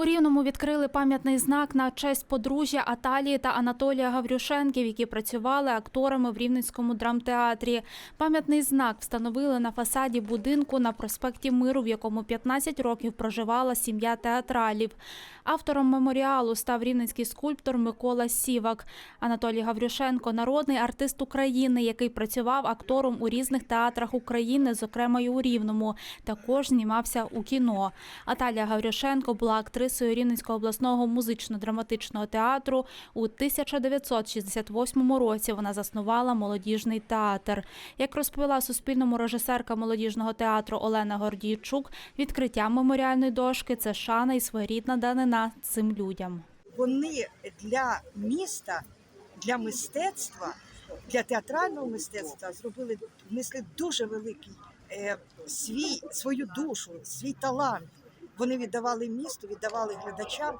У Рівному відкрили пам'ятний знак на честь подружжя Аталії та Анатолія Гаврюшенків, які працювали акторами в Рівненському драмтеатрі. Пам'ятний знак встановили на фасаді будинку на проспекті Миру, в якому 15 років проживала сім'я театралів. Автором меморіалу став рівненський скульптор Микола Сівак. Анатолій Гаврюшенко народний артист України, який працював актором у різних театрах України, зокрема й у Рівному. Також знімався у кіно. Аталія Гаврюшенко була актрисою Рівненського обласного музично-драматичного театру. У 1968 році вона заснувала молодіжний театр. Як розповіла Суспільному режисерка молодіжного театру Олена Гордійчук, відкриття меморіальної дошки це шана і своєрідна данина цим людям. вони для міста, для мистецтва, для театрального мистецтва зробили внесли дуже великий е, свій свою душу, свій талант. Вони віддавали місту, віддавали глядачам